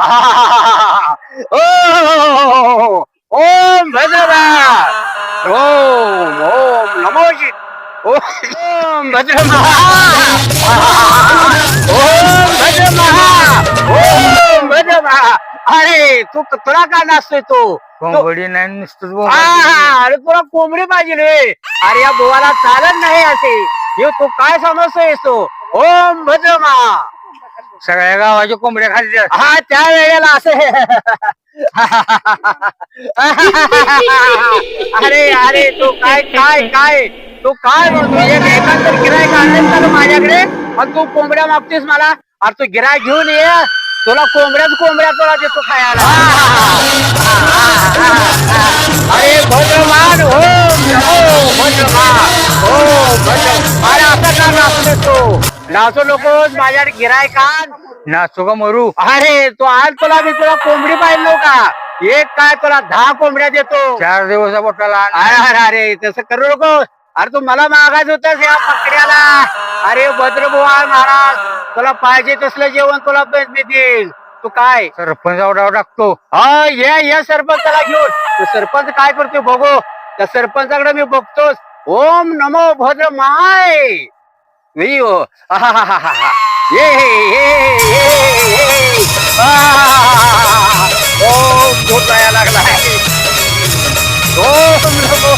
ओ ओम भद्रमा ओम ओम नमो शि ओम भद्रमा ओम भद्रमा ओम भद्रमा अरे तू तुला का नाचतोय तू? कोंबडी नाही. आ, अरे तुला कोंबडी पाहिजे रे. अरे या बोवाला चालत नाही असे हे तू काय समजतोय तू? ओम भद्रमा सगळ्या गावाच्या कोंबड्या खाली हा त्या वेळेला असे अरे अरे तू काय काय काय? तू काय म्हणतो? एक एकांतर गिरायक आणलं का माझ्याकडे? मग तू कोंबड्या मागतेस मला. अरे तू गिराय घेऊन ये. तुला कोंबड्याच कोंबड्या तुला देतो खायला. अरे भद्रमान हो भद्रमान हो भद्र हो, अरे असं का नाचतो तू? नाचू नकोस माझ्याकडे गिरायकान नाचू का मरू. अरे तो आज तुला मी तुला कोंबडी पाहिजे नव्हता एक काय तुला दहा कोंबड्या देतो. चार दिवस बोटाला अरे अरे अरे तसं करू नको. अरे तू मला मागायचं होतस या पकड्याला. अरे भद्रबुवा महाराज तुला पाहिजे तसलं जेवण तुला मी देईल. तू काय? सरपंच डाव टाकतो हा ये सरपंचाला घेऊन. तो सरपंच काय करतोय बघू. त्या सरपंचाकडे मी बघतोस ओम नमो भद्र माय मी हो आहाहाहा. ये ये ये ये आहाहाहा. ओम भूत जायला लागलाय ओम नमो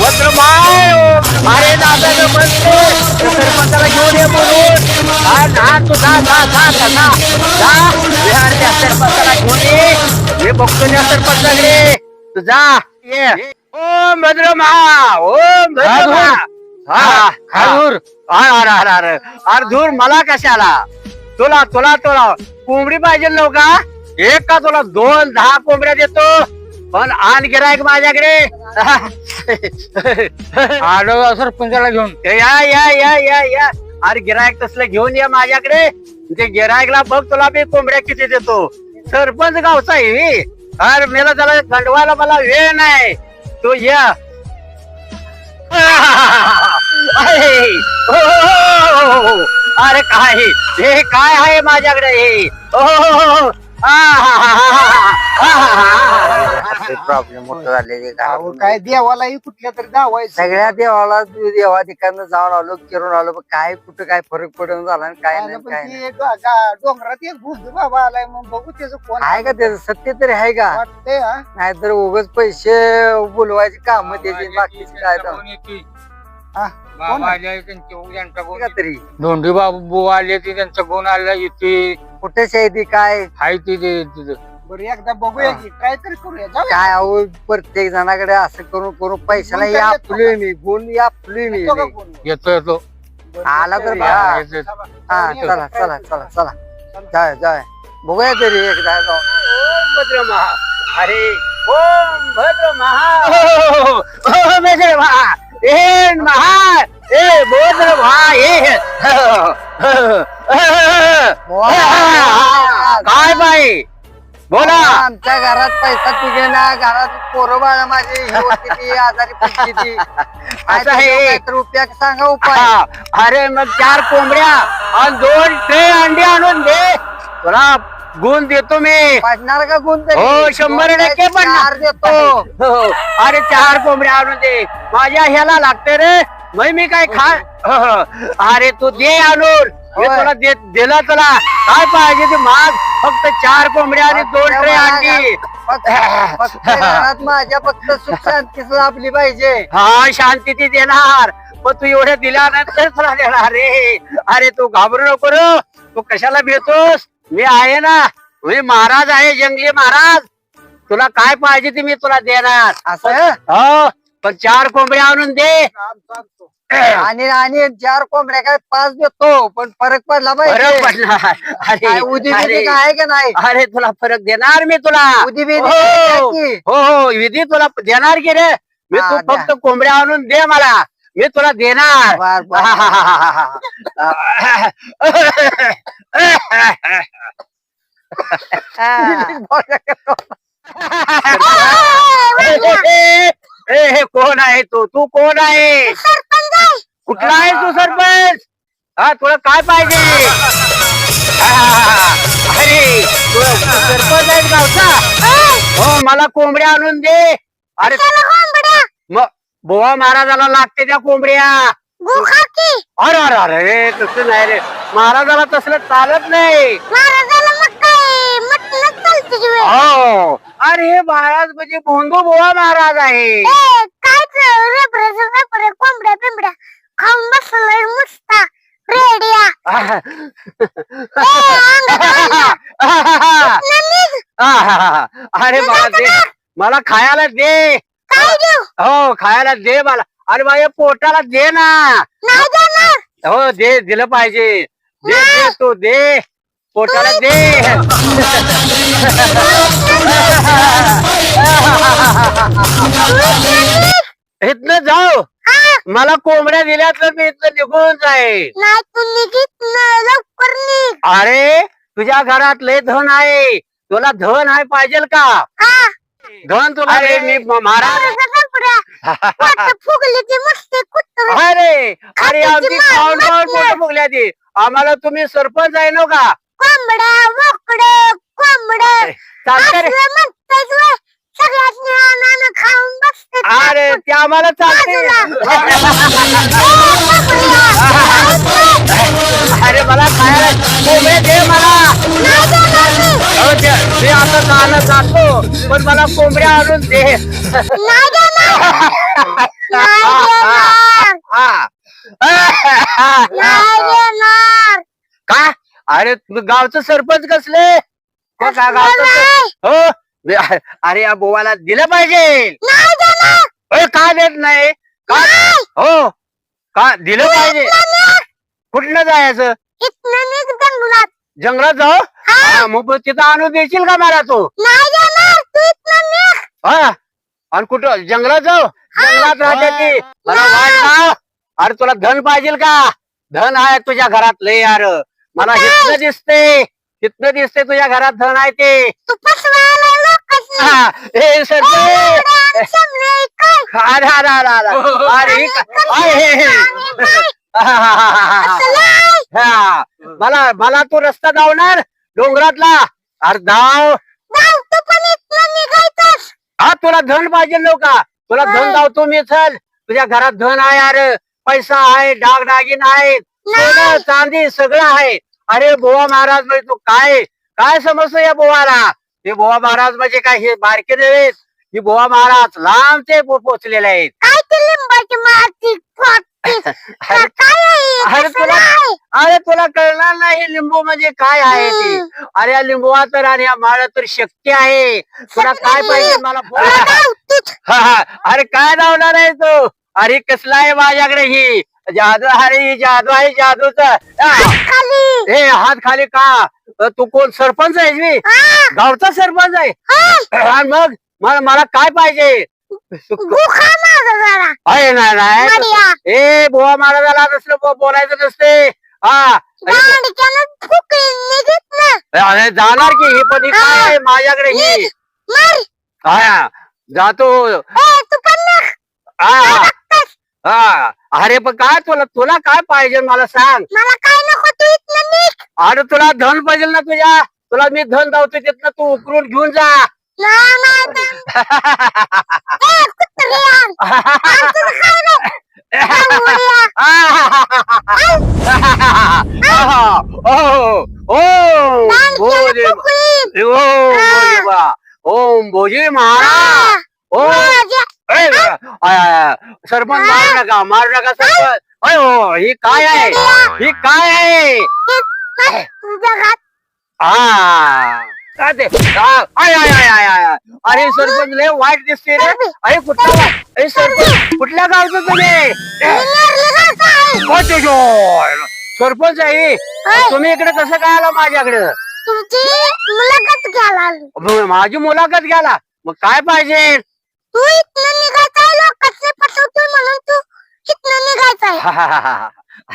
भद्र माय ओम. अरे दादा म्हणतो सरपंचाला घेऊन ये म्हणून हा ना तू जा जा जा जा जा। जा बिहार त्या सरपंचाला घेऊन ये मी बघतो त्या सरपंचाकडे तू जा। ये ओम भद्रमा ओम भद्रमा हा खाजूर अरे अरे अरे अरे अरे. धूर मला कशाला? तुला तुला तुला. कोंबडी पाहिजे नव्हता एक का तुला? दोन दहा कोंबड्या देतो. पण आण गिरायक माझ्याकडे. आलो सरपंचाला घेऊन. या या या या या. अरे गिरायक तसलं घेऊन ये माझ्याकडे. ते गिरायकला बघ तुला मी कोंबड्या किती देतो. सरपंच गावचा आहे. अरे मला त्याला गंडवायला मला वेळ नाही. तू या. अरे हो, हो, हो, हो. अरे काय? हे काय आहे माझ्याकडे? हे. हो, हो, हो, हो. प्रॉब्लेम मोठं झालेले अहो, काय देवालाही कुठल्या तरी दावायचं सगळ्या देवाला देवा ठिकाणी जाऊन आलो किरून आलो पण काय कुठं काय फरक पडून झाला आणि काय नाही काय नाही. डोंगरात एक भुंद बाबा आलाय मग बघू त्याचं कोण आहे का त्याचं? सत्य तरी आहे का? वाटतंय हा. नाहीतर उगाच पैसे बोलवायची काम त्याची बाकीची काय तर. हा, कोण आहे? का तरी? धोंडी बाबू आले ते त्यांचा गुण आला इथे. कुठे ती काय? हाय तिथं. बरं एकदा बघूया की तरी करूया. जाऊया. काय अहो प्रत्येक जणाकडे असं करून करून पैशाला गुण तर यापलोय मी गुण यापलोय मी येतो का कोण? येतो येतो. बरं, आला तर. बरं. हा जाऊया. चला. चला चला चला जाय जाय बघूया तरी एकदा जाऊन. ओम भद्र महा अरे ओम भद्र महा ओम भद्र महा ए महा ए भद्र महा ए काय बाई? बोला. आमच्या घरात पैसा तिघे ना घरात पोरं बाळा माझी ही होती ती आजारी पडली ती. असं काहीतरी उपयोग सांगा उपाय. हा, अरे मग चार कोंबड्या आणि दोन ट्रे अंडी आणून दे. तुला गुण देतो मी. पडणार का गुण तरी? हो शंभर दोन टक्के चार देतो हो अरे चार कोंबड्या आणून दे. माझ्या ह्याला लागते रे. मग मी काय खा हो, अरे तू दे आणून मी होय. तुला दे दिला तुला. काय पाहिजे ते माग. फक्त चार कोंबड्या आणि दोन ट्रे अंडी फक्त फक्त घरात माझ्या फक्त सुख शांतीच लाभली पाहिजे. हा शांती ती देणार. पण तू एवढ्या दिल्यानंतर तुला देणार रे. अरे तू घाबरू नको रे. तू कशाला भेटतोस? मी आहे ना मी महाराज आहे जंगली महाराज. तुला काय पाहिजे ते मी तुला देणार. असं? हो पण चार कोंबड्या आणून दे. आणि आणि चार कोंबड्या काय पाच देतो पण फरक पडला फरक पाहिजे पडणार काय अरे. काय का नाही? अरे तुला फरक देणार मी तुला. उदी बिदी हो काय की? हो हो विधी तुला देणार की रे? मी हा, तू द्या. फक्त कोंबड्या आणून दे मला. मी तुला देणार. बर, बर. ए, हे कोण आहे तू? तू कोण आहे? कुठला आहे तू सरपंच? हा तुला काय पाहिजे? अरे तू सरपंच आहे गावचा? हो. मला कोंबड्या आणून दे. अरे मग बोवा महाराजाला लागते त्या कोंबड्या. अरे अरे अरे तसं नाही रे. महाराजाला तसलं चालत नाही. हो. अरे हे महाराज म्हणजे भोंदू बोवा महाराज आहे. कोंबड्या बिंबड्या. खाऊन बसलोय मुस्ता. रेडिया अरे मला दे. मला खायला दे. काय हो खायला दे मला. अरे माझ्या पोटाला दे ना. हो दे दिलं पाहिजे. दे दे तू दे. पोटाला दे. इथनं जाऊ. हा, मला कोंबड्या दिल्यात मी इथनं निघून जाईल अरे तुझ्या घरात लय धन आहे. तुला धन आहे पाहिजे का? हा. धन तुला अरे. मी महाराज. मस्त कुत्र अरे अरे आमची मान- खाऊन खाऊन मान- पोटं फुगल्या ती आम्हाला तुम्ही सरपंच आहे ना का? बोकड कोंबड. चालतं रे. अरे ते आम्हाला चालते अरे मला खायला दे मला. मी आता जाणं जातो पण मला कोंबड्या आणून दे. का? अरे तू गावचं सरपंच कसले? का गावचं हो? अरे या बोवाला दिलं पाहिजे. अरे का देत नाही? का हो? का दिलं पाहिजे? कुठलं जायचं? जंगलात जाऊ? हा, मग तिथं आणून देशील का मला तू? हा. आणि कुठं? जंगलात जाऊ? जंगलात राहते ती. मला वाट ना अरे तुला धन पाहिजे का? धन आहे तुझ्या घरात लय यार. मला हितनं दिसते. हितनं दिसते तुझ्या घरात धन आहे ते. हा, हे सरपंच अरे अरे अरे अरे अरे हे. अरे हे, हे. हा. मला मला तू रस्ता धावणार डोंगरातला. अरे धाव हा तुला धन पाहिजे का? तुला धन. धावतो मी चल. तुझ्या घरात धन आहे अरे. पैसा आहे डागडागिन आहे सोनं चांदी सगळं आहे. अरे बोवा महाराज म्हणजे तू काय? काय समजतो या बोवाला? हे बोवा महाराज म्हणजे काय? हे बारके नव्हेत ही बोवा महाराज लांब ते पो- पोचलेले आहेत. अरे तुला? अरे तुला कळणार नाही लिंबू म्हणजे काय आहे ते. अरे या लिंबूवा तर आणि या माळा तर शक्ती आहे. तुला काय. पाहिजे मला बोल. हा, हा. अरे काय धावणार आहे तू? अरे कसला आहे माझ्याकडे ही? जादू अरे ही जादू आहे जादूच. खाली. हे हात खाली का? अ, तू कोण? सरपंच आहे मी? गावचा सरपंच आहे. हा. आणि मग? मला मला काय पाहिजे? माझा जरा. आहे नाही नाही. ए बोवा महाराजाला तसलं बो- बोलायचं नसते. हा. दांडक्यानं फुकली निघत ना. अरे जाणार की ही पण? ही काय आहे माझ्याकडे ही? निघ. मार. हा जातो. ए, तू पण निघ. हा. बघतोस? हा. अरे पण काय तुला तुला काय पाहिजे मला सांग. मला काय नको तू इथनं निघ. अरे तुला धन पाहिजे ना तुझ्या. तुला मी धन धावतो तिथनं तू उकरून घेऊन जा. नाही, नाही, ओम भोजी महाराज ओम सरपंच मारू नका मारू नका सरपंच अय हो ही काय आहे. ही काय आहे हा काय ते? आ, आय आय आय आय आय अरे सरपंच लय वाईट दिसते रे. अरे कुठला वा- अरे सरपंच कुठल्या गावचं तुम्ही. कोणते? सरपंच आहे. तुम्ही इकडे कसं काय आला माझ्याकडे? तुमची मुलाखत घ्यायला आलो. मग माझी मुलाखत घ्याला मग काय पाहिजे? तू इथनं निघायचं आहे लोकांचे पटवतोय म्हणून तू इथनं निघायचं आहे.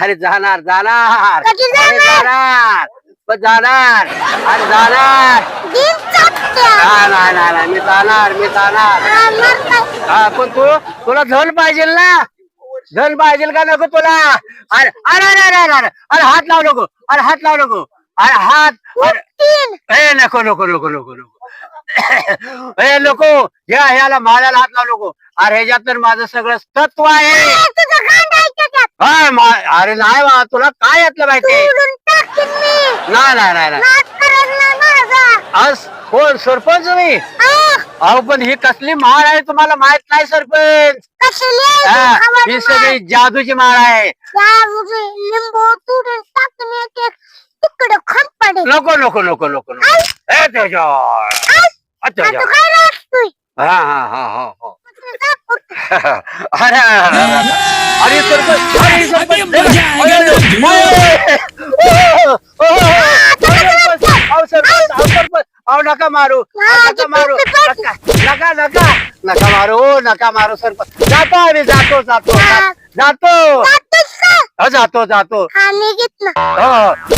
अरे जाणार जाणार. कधी अरे जाणार? जाणार. पण जाणार. अरे जाणार. हा, नाही नाही नाही मी जाणार मी जाणार. हा पण तू तुला धन पाहिजे ना. धन पाहिजे का नको तुला? अरे अरे अरे अरे अरे अरे हात लावू नको. अरे हात लावू नको. अरे हात अरे. ए नको नको नको नको नको. ए लोको या ह्याला माळ्याला हात लावू नको. अरे ह्याच्यात तर माझं सगळं तत्व आहे. हा, मा- अरे नाही बा तुला काय यातलं माहिती? नाही नाही नाही नाही. नाच करत नाही माझा आज कोण सरपंच मी आह, अहो पण ही कसली माळ आहे तुम्हाला माहीत नाही सरपंच. आहे? हा, ती ही. सगळी जादूची माळ आहे. त्यामध्ये लिंबू तुडून टाकून एक एक तिकडं खंड पडेल नको नको नको नको नको. ए काय हा हा हा हा हा. अरे अरे सरपंच अरे सरपंच अहो, नका मारू नका मारू नका नका नका नका मारू ओ, नका मारू सरपंच जातो आम्ही जातो जातो जातो का हो, जातो जातो घेतलं हो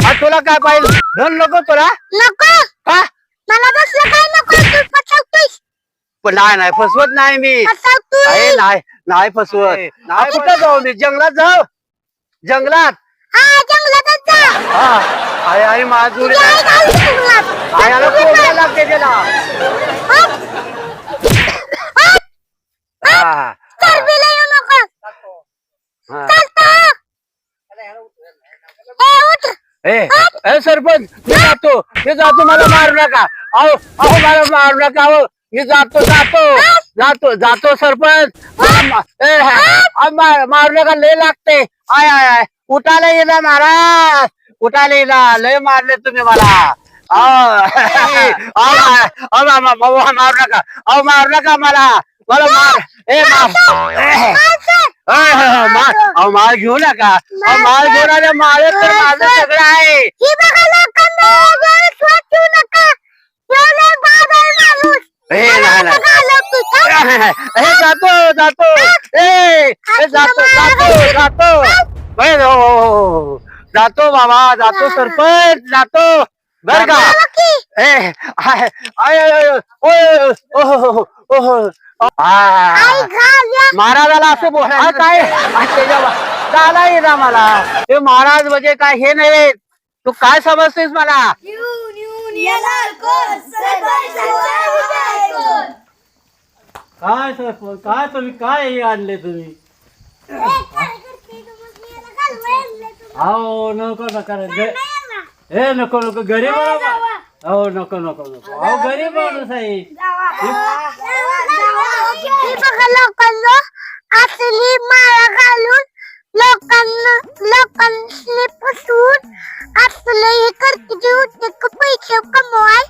हा, तुला काय पाहिजे धन नको तुला नको हा मला बसलं काय नको तू पण नाही नाही फसवत नाही मी. फसवतोय नाही नाही फसवत. नाही कुठं जाऊ मी. जंगलात जाऊ जंगलात. हा हा आई आई माझुरी आयाला कोंबड्या लागते त्याला. हा, ए, सरपंच मी जातो. मी जातो मला मारू नका. अहो अहो मला मारू नका. अहो मी जातो जातो. जातो जातो सरपंच. मला मा- ए, अहो, मा- मारू नका लय लागते. आय आय आय. उठायला येणार महाराज. उठायला येणार लय मारले तुम्ही मला. मारू नका. अहो मारू नका मला. मला मार. ए मार अहो मार घेऊ नका. अहो मार घेऊन आले मारे तर माझं सगळं आहे. ए, नाही, नाही. घालवतो का? ए जातो जातो. ए जातो जातो जातो. हो, हो, हो. जातो बाबा जातो सरपंच जातो. बर का. ए. महाराजाला असं बोलायला काय? झाला मला हे महाराज म्हणजे काय हे नाही. तू काय समजतेस मला? काय सर काय तुम्ही? काय हे आणले तुम्ही? अहो नको नका ए नको नको गरीब हो नको नको नको. अहो गरीब माणूस आहे. ही लोकांना असली माळा घालून लोकांना लोकांनी फसवून असले हे करते जे उद्योग पैसे कमवाय.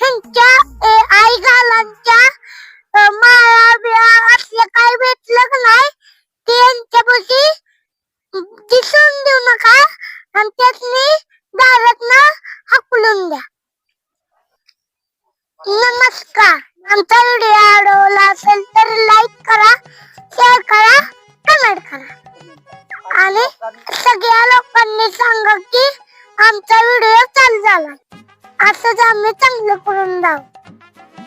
ह्यांच्या ए, आई गालांच्या माळा बिळा असलं काय भेटलं का नाही ते यांच्यापाशी दिसून देऊ नका आणि त्यातनी दारात ना द्या. नमस्कार. आमचा व्हिडिओ आवडला असेल तर लाईक करा शेअर करा. कलर करा आणि सगळ्या लोकांनी सांगा की आमचा व्हिडिओ चालू झाला. असंच आम्ही चांगलं करून जाऊ.